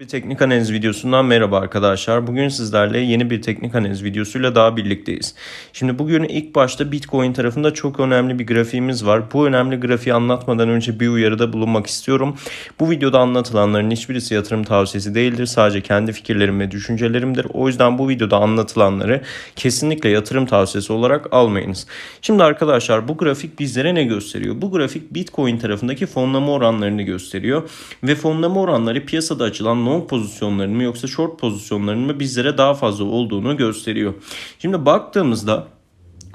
Bir teknik analiz videosundan merhaba arkadaşlar. Bugün sizlerle yeni bir teknik analiz videosuyla daha birlikteyiz. Şimdi bugün ilk başta Bitcoin tarafında çok önemli bir grafiğimiz var. Bu önemli grafiği anlatmadan önce bir uyarıda bulunmak istiyorum. Bu videoda anlatılanların hiçbirisi yatırım tavsiyesi değildir. Sadece kendi fikirlerim ve düşüncelerimdir. O yüzden bu videoda anlatılanları kesinlikle yatırım tavsiyesi olarak almayınız. Şimdi arkadaşlar bu grafik bizlere ne gösteriyor? Bu grafik Bitcoin tarafındaki fonlama oranlarını gösteriyor. Ve fonlama oranları piyasada açılan long pozisyonlarının mı yoksa short pozisyonlarının mı bizlere daha fazla olduğunu gösteriyor. Şimdi baktığımızda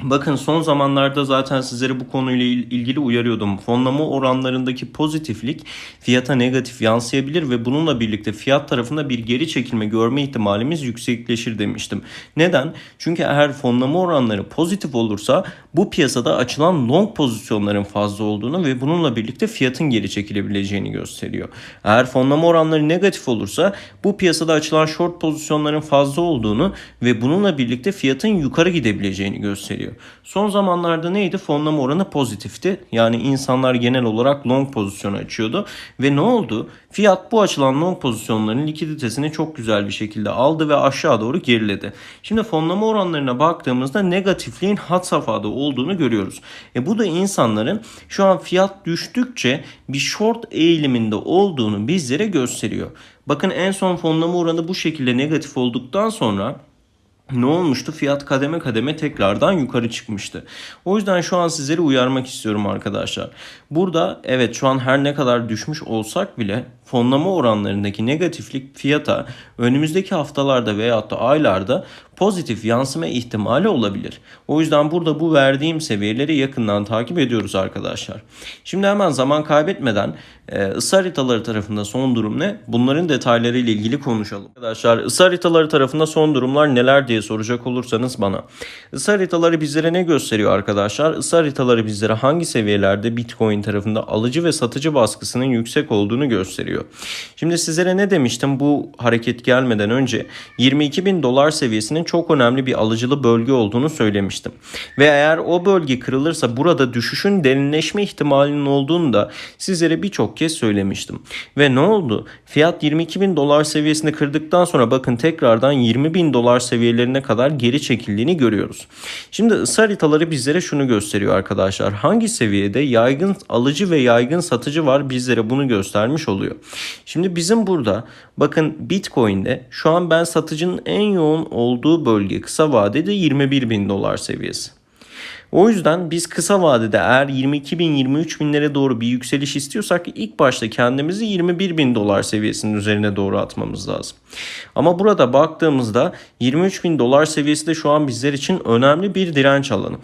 Bakın son zamanlarda zaten sizlere bu konuyla il- ilgili uyarıyordum. Fonlama oranlarındaki pozitiflik fiyata negatif yansıyabilir ve bununla birlikte fiyat tarafında bir geri çekilme görme ihtimalimiz yüksekleşir demiştim. Neden? Çünkü eğer fonlama oranları pozitif olursa bu piyasada açılan long pozisyonların fazla olduğunu ve bununla birlikte fiyatın geri çekilebileceğini gösteriyor. Eğer fonlama oranları negatif olursa bu piyasada açılan short pozisyonların fazla olduğunu ve bununla birlikte fiyatın yukarı gidebileceğini gösteriyor. Son zamanlarda neydi? Fonlama oranı pozitifti. Yani insanlar genel olarak long pozisyon açıyordu. Ve ne oldu? Fiyat bu açılan long pozisyonların likiditesini çok güzel bir şekilde aldı ve aşağı doğru geriledi. Şimdi fonlama oranlarına baktığımızda negatifliğin had safhada olduğunu görüyoruz. E bu da insanların şu an fiyat düştükçe bir short eğiliminde olduğunu bizlere gösteriyor. Bakın en son fonlama oranı bu şekilde negatif olduktan sonra ne olmuştu? Fiyat kademe kademe tekrardan yukarı çıkmıştı. O yüzden şu an sizleri uyarmak istiyorum arkadaşlar. Burada evet şu an her ne kadar düşmüş olsak bile fonlama oranlarındaki negatiflik fiyata önümüzdeki haftalarda veyahut da aylarda pozitif yansıma ihtimali olabilir. O yüzden burada bu verdiğim seviyeleri yakından takip ediyoruz arkadaşlar. Şimdi hemen zaman kaybetmeden e, ısı haritaları tarafında son durum ne? Bunların detayları ile ilgili konuşalım. Arkadaşlar ısı haritaları tarafında son durumlar neler diye soracak olursanız bana. Isı haritaları bizlere ne gösteriyor arkadaşlar? Isı haritaları bizlere hangi seviyelerde Bitcoin tarafında alıcı ve satıcı baskısının yüksek olduğunu gösteriyor. Şimdi sizlere ne demiştim bu hareket gelmeden önce 22 bin dolar seviyesinin çok önemli bir alıcılı bölge olduğunu söylemiştim. Ve eğer o bölge kırılırsa burada düşüşün derinleşme ihtimalinin olduğunu da sizlere birçok kez söylemiştim. Ve ne oldu? Fiyat 22 bin dolar seviyesini kırdıktan sonra bakın tekrardan 20 bin dolar seviyelerine kadar geri çekildiğini görüyoruz. Şimdi ısı haritaları bizlere şunu gösteriyor arkadaşlar. Hangi seviyede yaygın alıcı ve yaygın satıcı var bizlere bunu göstermiş oluyor. Şimdi bizim burada bakın Bitcoin'de şu an ben satıcının en yoğun olduğu bölge kısa vadede 21 bin dolar seviyesi. O yüzden biz kısa vadede eğer 22 bin 23 binlere doğru bir yükseliş istiyorsak ilk başta kendimizi 21 bin dolar seviyesinin üzerine doğru atmamız lazım. Ama burada baktığımızda 23 bin dolar seviyesi de şu an bizler için önemli bir direnç alanı.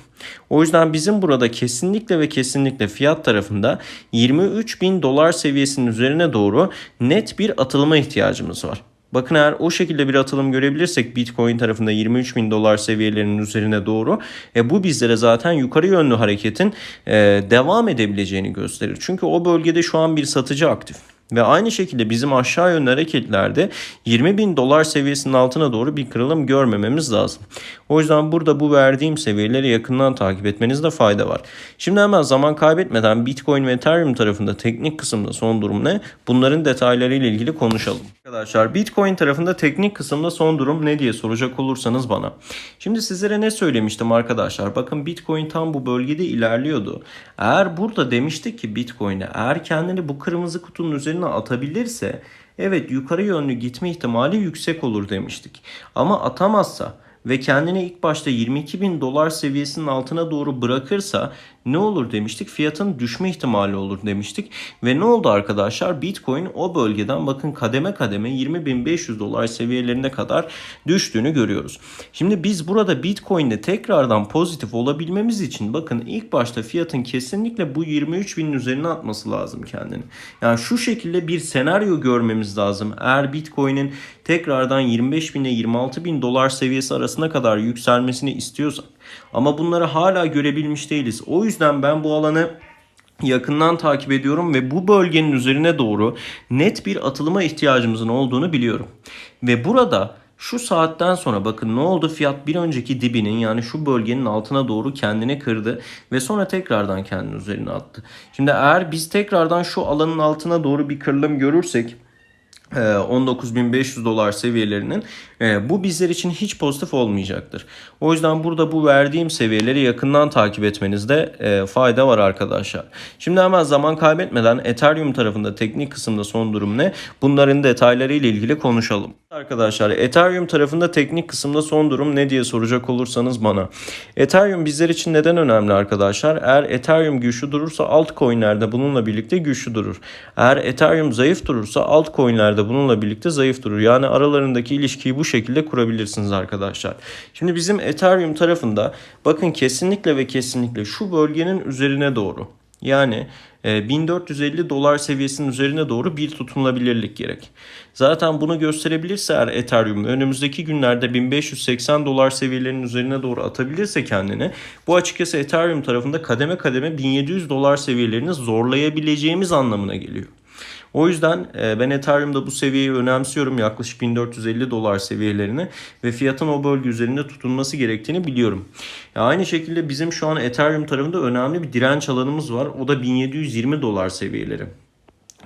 O yüzden bizim burada kesinlikle ve kesinlikle fiyat tarafında 23 bin dolar seviyesinin üzerine doğru net bir atılma ihtiyacımız var. Bakın eğer o şekilde bir atılım görebilirsek Bitcoin tarafında 23 bin dolar seviyelerinin üzerine doğru e, bu bizlere zaten yukarı yönlü hareketin e, devam edebileceğini gösterir. Çünkü o bölgede şu an bir satıcı aktif. Ve aynı şekilde bizim aşağı yönlü hareketlerde 20 bin dolar seviyesinin altına doğru bir kırılım görmememiz lazım. O yüzden burada bu verdiğim seviyeleri yakından takip etmenizde fayda var. Şimdi hemen zaman kaybetmeden Bitcoin ve Ethereum tarafında teknik kısımda son durum ne? Bunların detaylarıyla ilgili konuşalım. Arkadaşlar Bitcoin tarafında teknik kısımda son durum ne diye soracak olursanız bana. Şimdi sizlere ne söylemiştim arkadaşlar? Bakın Bitcoin tam bu bölgede ilerliyordu. Eğer burada demiştik ki Bitcoin'e eğer kendini bu kırmızı kutunun üzerine atabilirse evet yukarı yönlü gitme ihtimali yüksek olur demiştik. Ama atamazsa ve kendini ilk başta 22 bin dolar seviyesinin altına doğru bırakırsa ne olur demiştik? Fiyatın düşme ihtimali olur demiştik. Ve ne oldu arkadaşlar? Bitcoin o bölgeden bakın kademe kademe 20.500 dolar seviyelerine kadar düştüğünü görüyoruz. Şimdi biz burada Bitcoin'de tekrardan pozitif olabilmemiz için bakın ilk başta fiyatın kesinlikle bu 23 binin üzerine atması lazım kendini. Yani şu şekilde bir senaryo görmemiz lazım. Eğer Bitcoin'in tekrardan 25 bin ile 26 bin dolar seviyesi arasına kadar yükselmesini istiyorsak ama bunları hala görebilmiş değiliz. O yüzden ben bu alanı yakından takip ediyorum ve bu bölgenin üzerine doğru net bir atılıma ihtiyacımızın olduğunu biliyorum. Ve burada şu saatten sonra bakın ne oldu fiyat bir önceki dibinin yani şu bölgenin altına doğru kendini kırdı ve sonra tekrardan kendini üzerine attı. Şimdi eğer biz tekrardan şu alanın altına doğru bir kırılım görürsek 19.500 dolar seviyelerinin e, bu bizler için hiç pozitif olmayacaktır. O yüzden burada bu verdiğim seviyeleri yakından takip etmenizde e, fayda var arkadaşlar. Şimdi hemen zaman kaybetmeden Ethereum tarafında teknik kısımda son durum ne? Bunların detayları ile ilgili konuşalım. Arkadaşlar Ethereum tarafında teknik kısımda son durum ne diye soracak olursanız bana. Ethereum bizler için neden önemli arkadaşlar? Eğer Ethereum güçlü durursa altcoin'lerde bununla birlikte güçlü durur. Eğer Ethereum zayıf durursa altcoin'lerde bununla birlikte zayıf durur. Yani aralarındaki ilişkiyi bu şekilde kurabilirsiniz arkadaşlar. Şimdi bizim Ethereum tarafında bakın kesinlikle ve kesinlikle şu bölgenin üzerine doğru yani 1450 dolar seviyesinin üzerine doğru bir tutunulabilirlik gerek. Zaten bunu gösterebilirse eğer Ethereum önümüzdeki günlerde 1580 dolar seviyelerinin üzerine doğru atabilirse kendini bu açıkçası Ethereum tarafında kademe kademe 1700 dolar seviyelerini zorlayabileceğimiz anlamına geliyor. O yüzden e, ben Ethereum'da bu seviyeyi önemsiyorum. Yaklaşık 1450 dolar seviyelerini ve fiyatın o bölge üzerinde tutunması gerektiğini biliyorum. Ya aynı şekilde bizim şu an Ethereum tarafında önemli bir direnç alanımız var. O da 1720 dolar seviyeleri.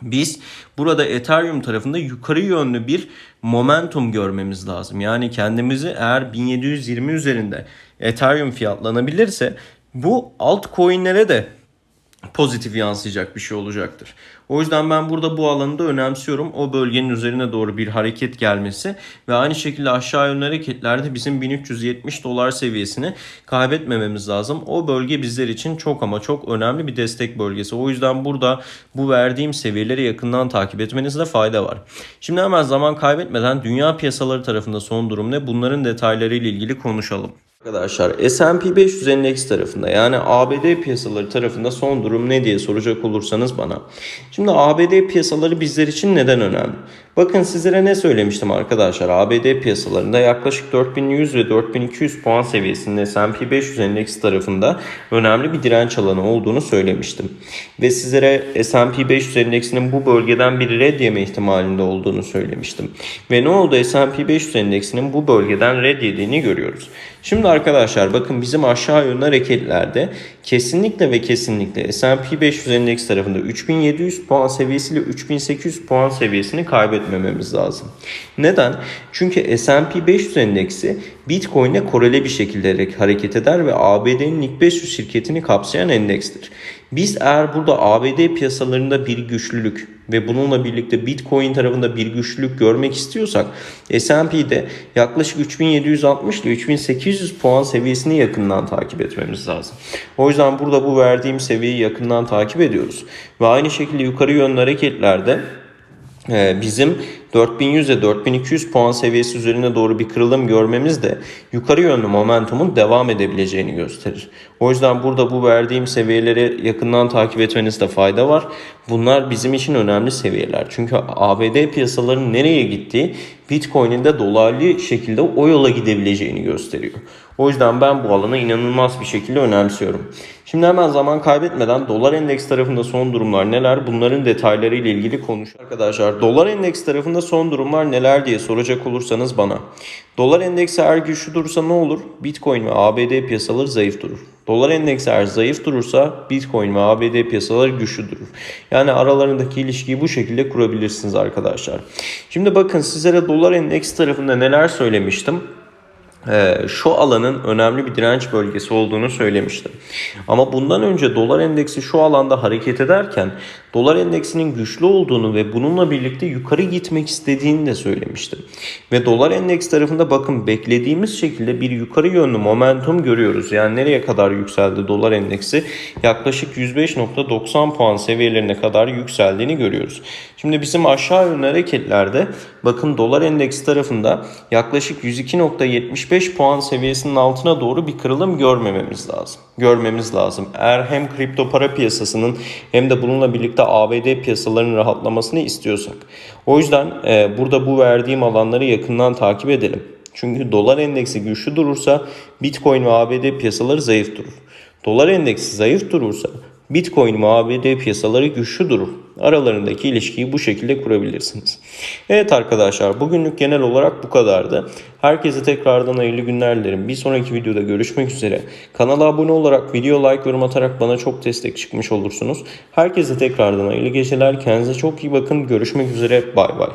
Biz burada Ethereum tarafında yukarı yönlü bir momentum görmemiz lazım. Yani kendimizi eğer 1720 üzerinde Ethereum fiyatlanabilirse bu altcoin'lere de pozitif yansıyacak bir şey olacaktır. O yüzden ben burada bu alanı da önemsiyorum. O bölgenin üzerine doğru bir hareket gelmesi ve aynı şekilde aşağı yönlü hareketlerde bizim 1370 dolar seviyesini kaybetmememiz lazım. O bölge bizler için çok ama çok önemli bir destek bölgesi. O yüzden burada bu verdiğim seviyeleri yakından takip etmenizde fayda var. Şimdi hemen zaman kaybetmeden dünya piyasaları tarafında son durum ne? Bunların detaylarıyla ilgili konuşalım. Arkadaşlar S&P 500 endeks tarafında yani ABD piyasaları tarafında son durum ne diye soracak olursanız bana. Şimdi ABD piyasaları bizler için neden önemli? Bakın sizlere ne söylemiştim arkadaşlar. ABD piyasalarında yaklaşık 4100 ve 4200 puan seviyesinde S&P 500 endeksi tarafında önemli bir direnç alanı olduğunu söylemiştim. Ve sizlere S&P 500 endeksinin bu bölgeden bir red yeme ihtimalinde olduğunu söylemiştim. Ve ne oldu? S&P 500 endeksinin bu bölgeden red yediğini görüyoruz. Şimdi arkadaşlar bakın bizim aşağı yönlü hareketlerde kesinlikle ve kesinlikle S&P 500 endeks tarafında 3700 puan seviyesiyle 3800 puan seviyesini kaybetmememiz lazım. Neden? Çünkü S&P 500 endeksi Bitcoin'e korele bir şekilde hareket eder ve ABD'nin ilk 500 şirketini kapsayan endekstir. Biz eğer burada ABD piyasalarında bir güçlülük ve bununla birlikte Bitcoin tarafında bir güçlülük görmek istiyorsak S&P'de yaklaşık 3760 ile 3800 puan seviyesini yakından takip etmemiz lazım. O yüzden burada bu verdiğim seviyeyi yakından takip ediyoruz. Ve aynı şekilde yukarı yönlü hareketlerde bizim 4100 ile 4200 puan seviyesi üzerine doğru bir kırılım görmemiz de yukarı yönlü momentumun devam edebileceğini gösterir. O yüzden burada bu verdiğim seviyeleri yakından takip etmenizde fayda var. Bunlar bizim için önemli seviyeler. Çünkü ABD piyasalarının nereye gittiği Bitcoin'in de dolaylı şekilde o yola gidebileceğini gösteriyor. O yüzden ben bu alanı inanılmaz bir şekilde önemsiyorum. Şimdi hemen zaman kaybetmeden dolar endeks tarafında son durumlar neler? Bunların detayları ile ilgili konuş. Arkadaşlar dolar endeks tarafında son durumlar neler diye soracak olursanız bana. Dolar endeksi eğer güçlü durursa ne olur? Bitcoin ve ABD piyasaları zayıf durur. Dolar endeksi eğer zayıf durursa Bitcoin ve ABD piyasaları güçlü durur. Yani aralarındaki ilişkiyi bu şekilde kurabilirsiniz arkadaşlar. Şimdi bakın sizlere dolar endeksi tarafında neler söylemiştim şu alanın önemli bir direnç bölgesi olduğunu söylemiştim. Ama bundan önce dolar endeksi şu alanda hareket ederken dolar endeksinin güçlü olduğunu ve bununla birlikte yukarı gitmek istediğini de söylemiştim. Ve dolar endeks tarafında bakın beklediğimiz şekilde bir yukarı yönlü momentum görüyoruz. Yani nereye kadar yükseldi dolar endeksi? Yaklaşık 105.90 puan seviyelerine kadar yükseldiğini görüyoruz. Şimdi bizim aşağı yönlü hareketlerde bakın dolar endeksi tarafında yaklaşık 102.75 puan seviyesinin altına doğru bir kırılım görmememiz lazım. Görmemiz lazım. Eğer hem kripto para piyasasının hem de bununla birlikte ABD piyasalarının rahatlamasını istiyorsak. O yüzden e, burada bu verdiğim alanları yakından takip edelim. Çünkü dolar endeksi güçlü durursa Bitcoin ve ABD piyasaları zayıf durur. Dolar endeksi zayıf durursa Bitcoin ve ABD piyasaları güçlü durur. Aralarındaki ilişkiyi bu şekilde kurabilirsiniz. Evet arkadaşlar bugünlük genel olarak bu kadardı. Herkese tekrardan hayırlı günler dilerim. Bir sonraki videoda görüşmek üzere. Kanala abone olarak, video like, yorum atarak bana çok destek çıkmış olursunuz. Herkese tekrardan hayırlı geceler. Kendinize çok iyi bakın. Görüşmek üzere. Bay bay.